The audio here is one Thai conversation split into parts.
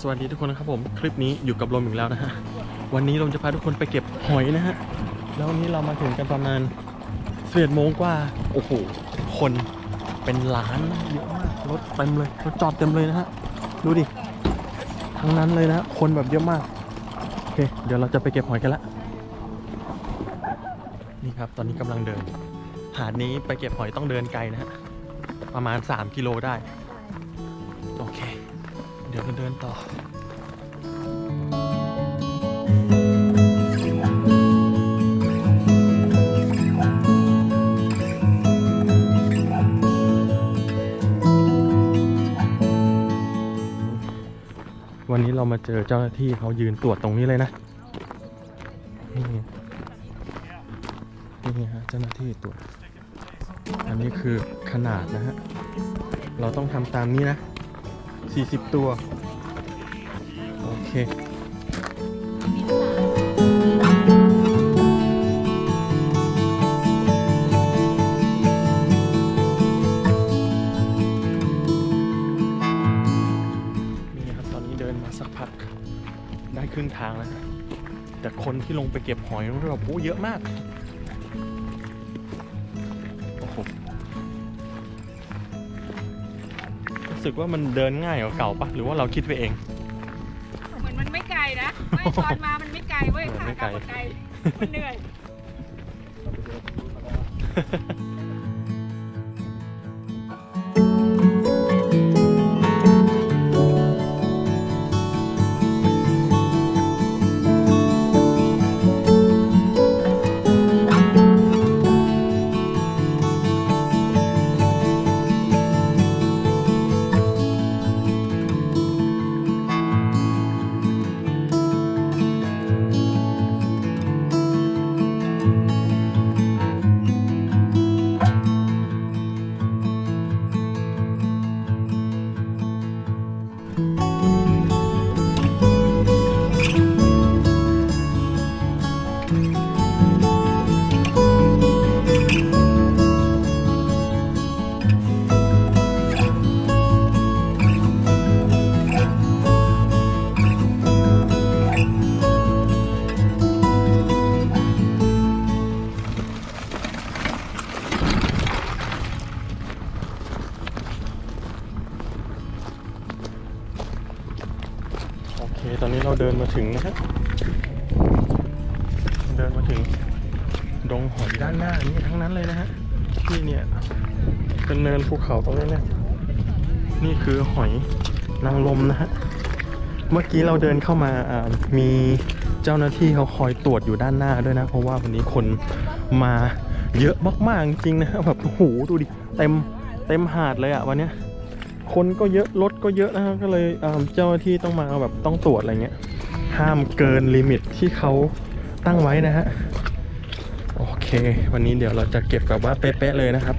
สวัสดีทุกคนนะครับผมคลิปนี้อยู่กับลมอีกแล้วนะฮะวันนี้ลมจะพาทุกคนไปเก็บหอยนะฮะแล้ววันนี้เรามาถึงกันประมาณเสียดโมงกว่าโอ้โหคนเป็นล้านเยอะมากรถเต็มเลยรถจอดเต็มเลยนะฮะดูดิทั้งนั้นเลยนะฮะคนแบบเยอะมากโอเคเดี๋ยวเราจะไปเก็บหอยกันละนี่ครับตอนนี้กำลังเดินหาดนี้ไปเก็บหอยต้องเดินไกลนะฮะประมาณ 3 กิโลได้ ดี๋ยวเราเดินต่อวันนี้เรามาเจอเจ้าหน้าที่เขายืนตรวจตรงนี้เลยนะ นี่นี่ฮะเจ้าหน้าที่ตรวจ อันนี้คือขนาดนะฮะ เราต้องทำตามนี้นะ 40 ตัว โอเคนี่ครับตอนนี้เดินมาสักพักได้ครึ่งทางแล้วนะแต่คนที่ลงไปเก็บหอยนี่แบบโอ้เยอะมาก โอ้โห รู้สึกว่ามันเดินง่ายกว่าเก่าปะหรือว่าเราคิดไปเอง เหมือนมันไม่ไกลนะไม่ช้อนมามันไม่ไกลเว้ยเออขาไม่กไกลลับมาไกลมันเหนื่อย หน้านี่ทั้งนั้นเลยนะฮะที่เนี่ยเป็นเนินภูเขาตรงนี้เนี่ยนี่คือหอยนางรมนะฮะเมื่อกี้เราเดินเข้ามามีเจ้าหน้าที่เขาคอยตรวจอยู่ด้านหน้าด้วยนะ เพราะว่าวันนี้คนมาเยอะมากๆจริงนะแบบโอ้โหดูดิเต็มเต็มหาดเลยอะวันเนี้ยคนก็เยอะรถก็เยอะนะก็เลยเจ้าหน้าที่ต้องมาแบบต้องตรวจอะไรเงี้ยห้ามเกินลิมิตที่เขาตั้งไว้นะฮะ เค วันนี้เดี๋ยวเราจะเก็บแบบว่าเป๊ะๆเลยนะครับ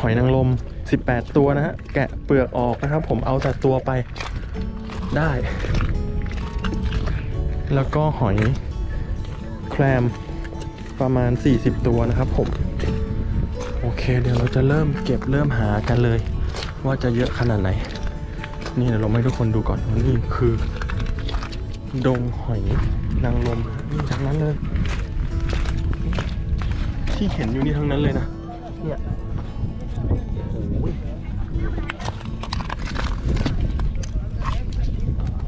หอยนางรม18 ตัวนะฮะ แกะเปลือกออกนะครับ ผมเอาแต่ตัวไปได้ แล้วก็หอยแครมประมาณ 40 ตัวนะครับผม โอเค เดี๋ยวเราจะเริ่มเก็บเริ่มหากันเลย ว่าจะเยอะขนาดไหน นี่เดี๋ยวเราให้ทุกคนดูก่อนนี่คือ ดงหอยนางรมนี่ทั้งนั้นเลย ที่เห็นอยู่นี่ทั้งนั้นเลยนะ เนี่ยโอ้ย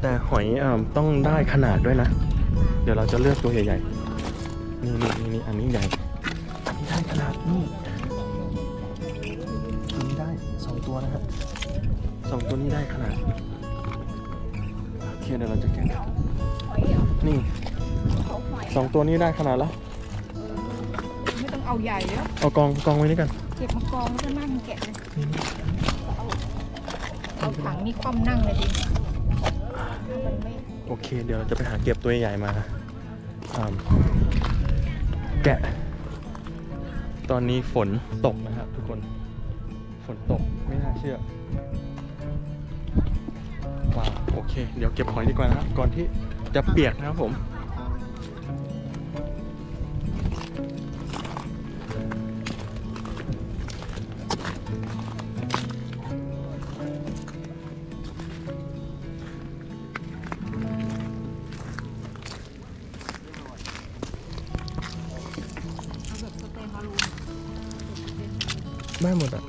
แต่หอยอ่าต้องได้ขนาดด้วยนะ เดี๋ยวเราจะเลือกตัวใหญ่ๆนี่นี่นี่นี่อันนี้ใหญ่ อันนี้ได้ขนาดนี่อันนี้ได้สองตัวนะครับสองตัวนี้ได้ขนาดโอเคเดี๋ยวเราจะแกะหอยเหรอนี่เขาหอยสองตัวนี้ได้ขนาดแล้วไม่ต้อง เอาใหญ่แล้วเอากองกองไว้นี่กันเก็บมากองแล้วก็นั่งแกะเลยนี่นี่เอาถังนี่คว่ำนั่งเลยดิมันไม่โอเค เดี๋ยวเราจะไปหาเก็บตัวใหญ่มาอ่าแกะ ตอนนี้ฝนตกนะครับทุกคนฝนตกไม่น่าเชื่อว้าวโอเค เดี๋ยวเก็บหอยดีกว่านะครับก่อนที่จะเปียกนะครับผม ได้หมดอะ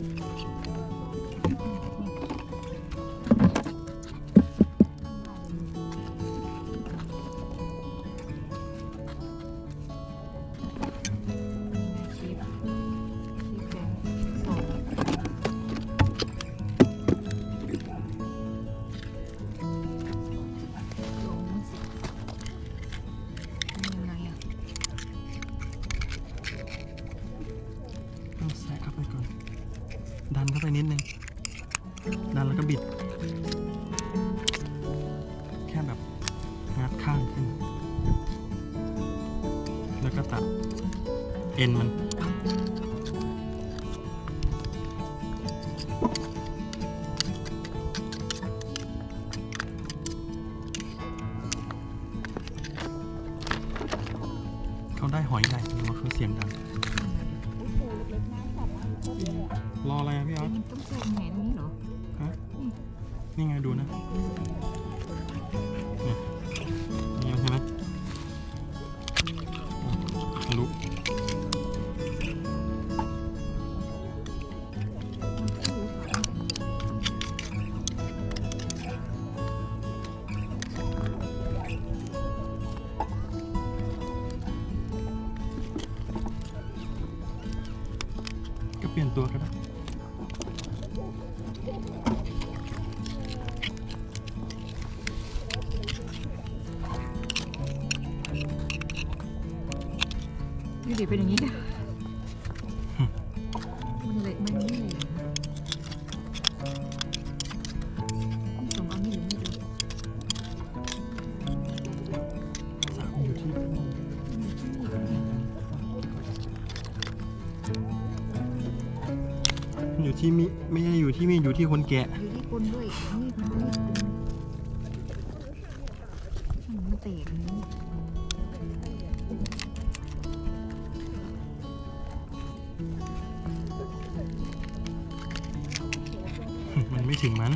あ。 เขาได้หอยใหญ่หรือว่าเขาเสียงดัง รออะไรอะพี่ออสมันต้องใส่แหนนี้เหรอ ฮะ นี่ไงดูนะ ยนตัวก็ได้ดูดิเป็นอย่างนี้มัน คนแกะอยู่ที่กลด้วยนี่เตะนี้มันไม่ถึงมัน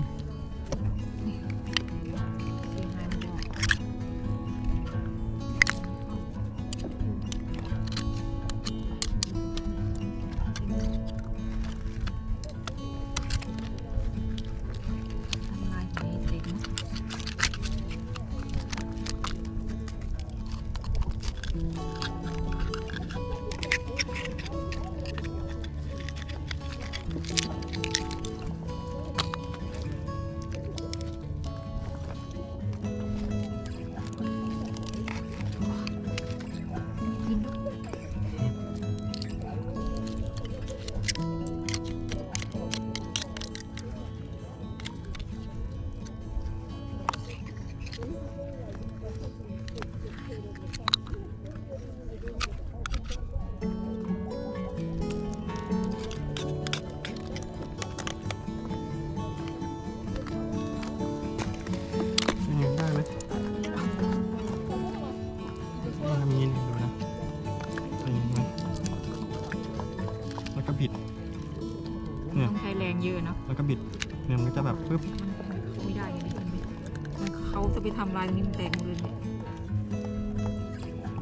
ไปทำลายตรงนี้มันแตกหเลยเนี่ย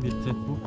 บิดเสร็จปุ๊บ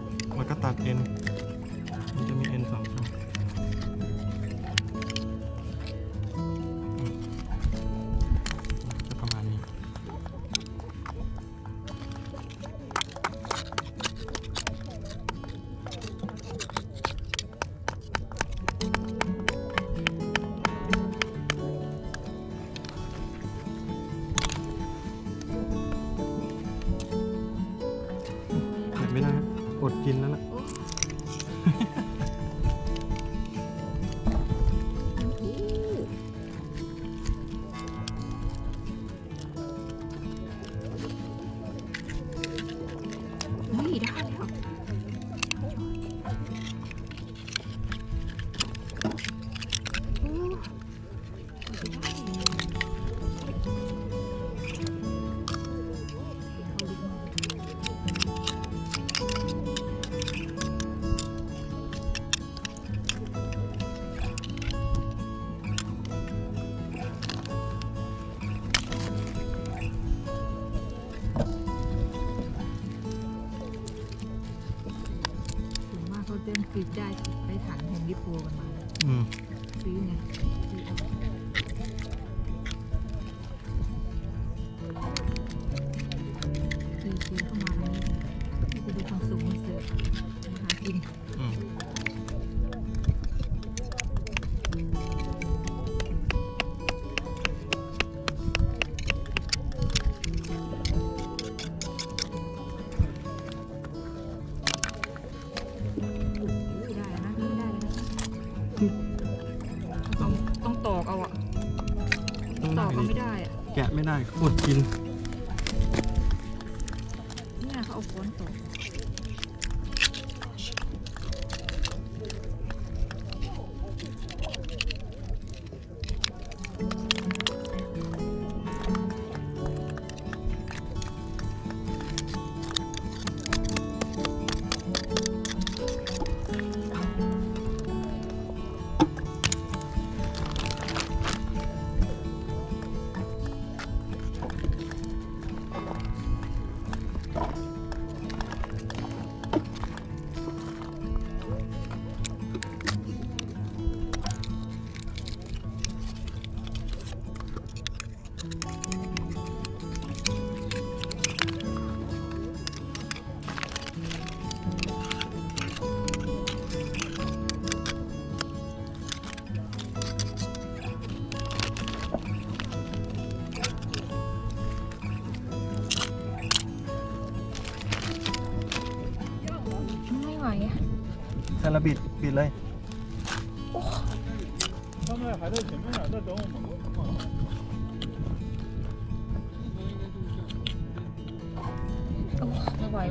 ได้โคตรกิน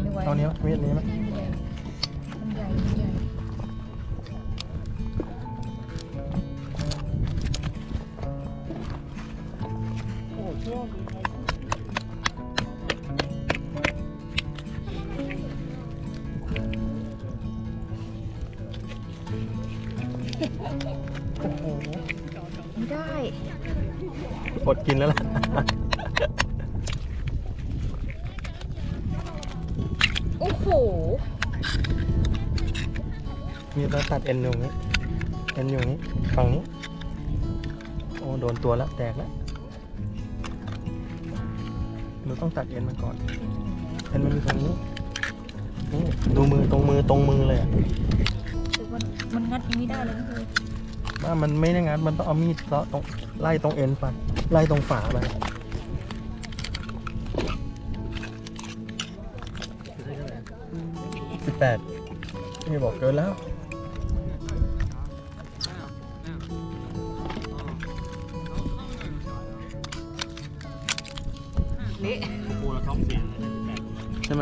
ไม่ไหวตอนนี้เวียดนี้ไหม เราตัดเอ็นอยู่นี้เอ็นอยู่นี้ฝั่งนี้ โอ้โดนตัวแล้วแตกแล้วเราต้องตัดเอ็นมันก่อนเอ็นมันอยู่ตรงนี้นี่ดูมือตรงมือตรงมือเลยอะแต่มันมันงัดยังไม่ได้เลยนะเลยว่ามันไม่ได้งั้นมันต้องเอามีดเซาะตรงไล่ตรงเอ็นไปไล่ตรงฝาไปสิบแปดนี่บอกเกินแล้ว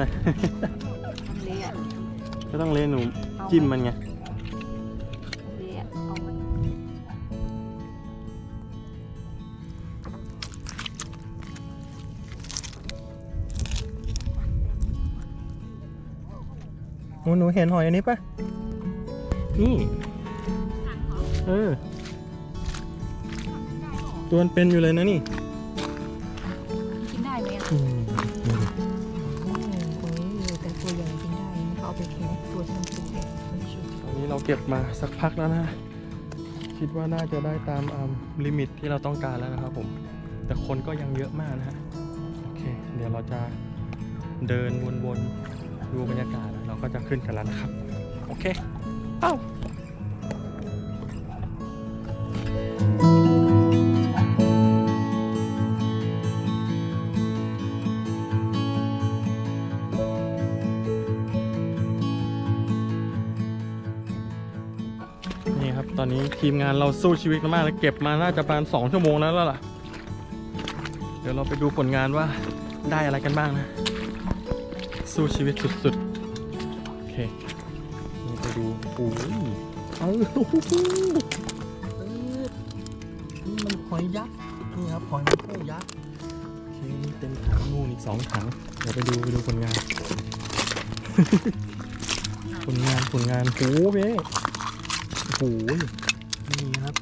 ใช่ไหมเละอะก็ต้องเล่นหนูจิ้มมันไง เละอะเอามันหนูหนูเห็นหอยอันนี้ปะนี่ เออ ตัวมันเป็นอยู่เลยนะนี่ กินได้ไหมอะอืม เราเก็บมาสักพักแล้วนะ คิดว่าน่าจะได้ตามลิมิตที่เราต้องการแล้วนะครับผม แต่คนก็ยังเยอะมากนะฮะโอเค เดี๋ยวเราจะเดินวนๆดูบรรยากาศแล้วเราก็จะขึ้นกันแล้วนะครับ โอเค เอ้า ตอนนี้ทีมงานเราสู้ชีวิตมากเลยเก็บมาน่าจะประมาณสองชั่วโมงแล้วล่ะ เดี๋ยวเราไปดูผลงานว่าได้อะไรกันบ้างนะ สู้ชีวิตสุดๆ โอเคนี่ไปดูโอ้ยเอาโอ้โหเออนี่มันหอยยักษ์นี่ครับหอยมันคู่ยักษ์โอเคนี่เต็มถังนู่นอีกสองถัง เดี๋ยวไปดูไปดูผลงาน ผลงานผลงานโอ้โหเบ้ นี่ครับ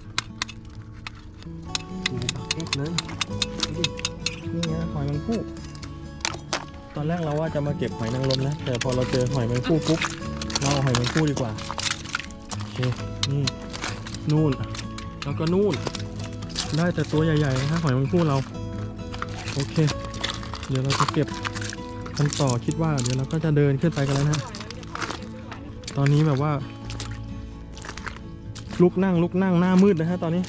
ดูปักเอ็กเลยนี่นะหอยแมงผู้ตอนแรกเราว่าจะมาเก็บหอยนางรมนะแต่พอเราเจอหอยแมงผู้ปุ๊บเราเอาหอยแมงผู้ดีกว่าโอเคนี่นู่น แล้วก็นู่น ได้แต่ตัวใหญ่ๆนะหอยแมงผู้เรา โอเค เดี๋ยวเราจะเก็บกันต่อคิดว่าเดี๋ยวเราก็จะเดินขึ้นไปกันแล้วนะ ตอนนี้แบบว่า ลุกนั่งลุกนั่งหน้ามืดนะฮะตอนนี้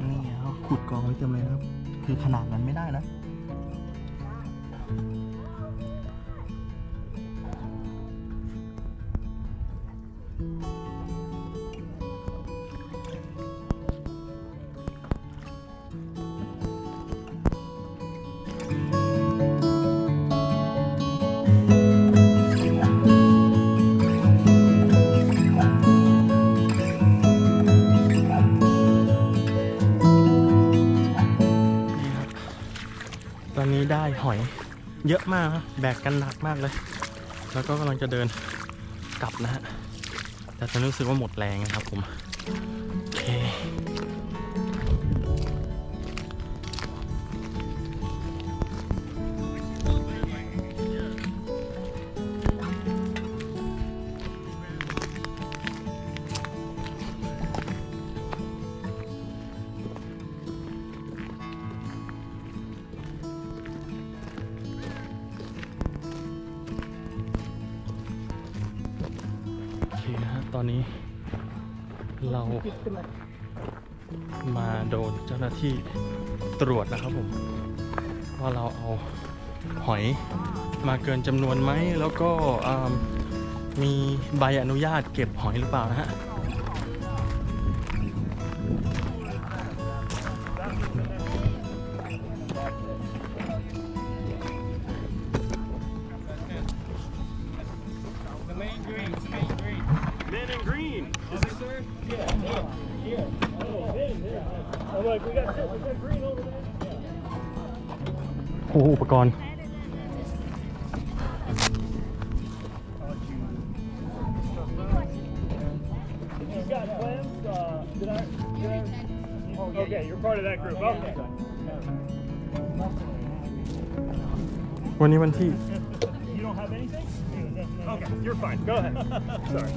นี่เขาขุดกองไว้เต็มเลยครับ คือขนาดนั้นไม่ได้นะ หอยเยอะมากครับแบกกันหนักมากเลย แล้วก็กำลังจะเดินกลับนะฮะ แต่ตอนนี้รู้สึกว่าหมดแรงนะครับผม ตอนนี้ เรามาโดนเจ้าหน้าที่ตรวจนะครับผม ว่าเราเอาหอยมาเกินจำนวนไหม แล้วก็มีใบอนุญาตเก็บหอยหรือเปล่านะฮะ โอ้อุปกรณ์ Okay, you're part of that group. Okay. วันนี้วันที่ You don't have anything? Okay, you're fine. Go ahead. Sorry.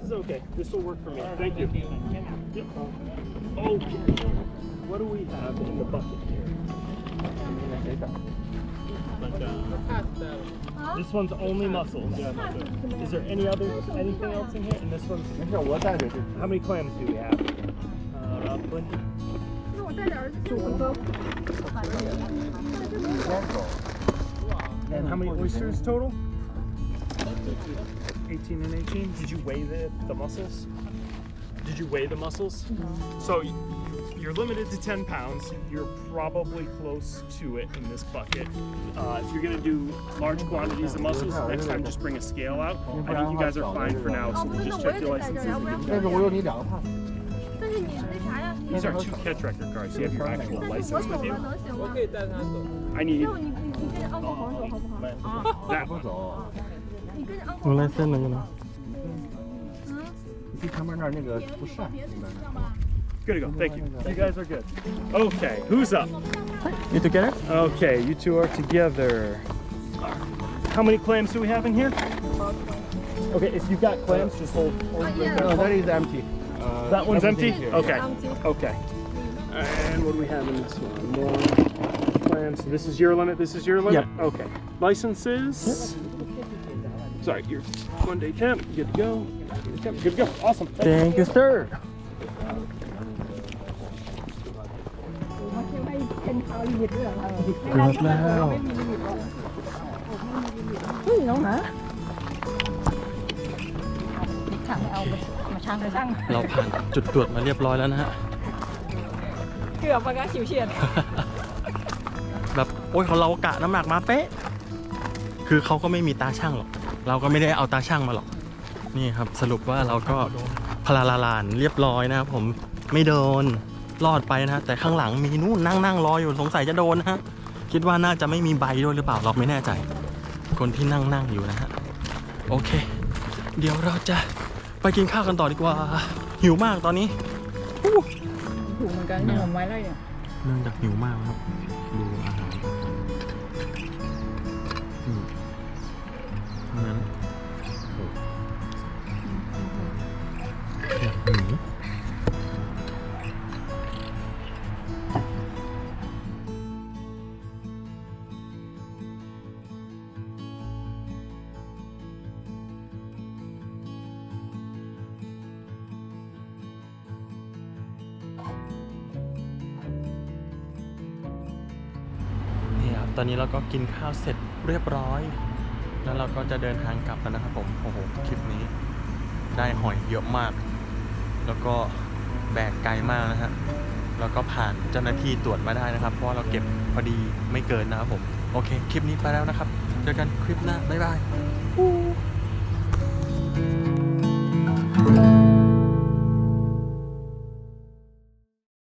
This is okay. This will work for me. Thank you. Yep. Okay. What do we have in the bucket here? This one's only mussels. Is there any other anything else in here? And this one's how many clams do we have? Uh, roughly. And how many oysters total? 18 and 18, did you weigh the, the muscles? Did you weigh the muscles? No. So you're limited to 10 pounds. You're probably close to it in this bucket. Uh, if you're gonna do large quantities of mussels, next time just bring a scale out. I think you guys are fine for now, so we'll just check your licenses. These are two catch record cards. You have your actual license with you. I need. Oh, that one. 用来塞那个呢？你看旁边那儿那个不晒，那边的。Good to go. Thank you. You guys are good. Okay, who's up? You together? Okay, you two are together. How many clams do we have in here? Okay, if you've got clams, just hold. hold uh, yeah. No, that is empty. Uh, that one's empty? Okay. Okay. And what do we have in this one? More clams. This is your limit. This is your limit? Yep. Okay. Licenses? Yep. Sorry, you're one day temp. Good to go. Good to go. Awesome. Thank you sir เกือบแล้วช่างเอามาช่างเลยช่างเราผ่านจุดตรวจมาเรียบร้อยแล้วนะฮะ เกือบประกาฉิวเฉียดแบบโอ้ยเขาเรากะน้ำหนักมาเป๊ะ คือเขาก็ไม่มีตาช่างหรอก เราก็ไม่ได้เอาตาช่างมาหรอก นี่ครับสรุปว่าเราก็พลาลาลานเรียบร้อยนะครับผมไม่โดนรอดไปนะฮะแต่ข้างหลังมีนู่นนั่งนั่งรออยู่สงสัยจะโดนนะฮะคิดว่าน่าจะไม่มีใบด้วยหรือเปล่าเราไม่แน่ใจ คนที่นั่งนั่งอยู่นะฮะโอเค เดี๋ยวเราจะไปกินข้าวกันต่อดีกว่า หิวมากตอนนี้ถูกเหมือนกันเนี่ยผมไว้แล้วเนี่ยเนื่องจากหิวมากครับ อนนี้เราก็กินข้าวเสร็จเรียบร้อย แล้วเราก็จะเดินทางกลับแล้วนะครับผม โอ้โห คลิปนี้ ได้หอยเยอะมาก แล้วก็แบกไกลมากนะฮะ แล้วก็ผ่านเจ้าหน้าที่ตรวจมาได้นะครับ เพราะเราเก็บพอดีไม่เกินนะครับผม โอเค คลิปนี้ไปแล้วนะครับ เจอกันคลิปหน้า บ๊ายบาย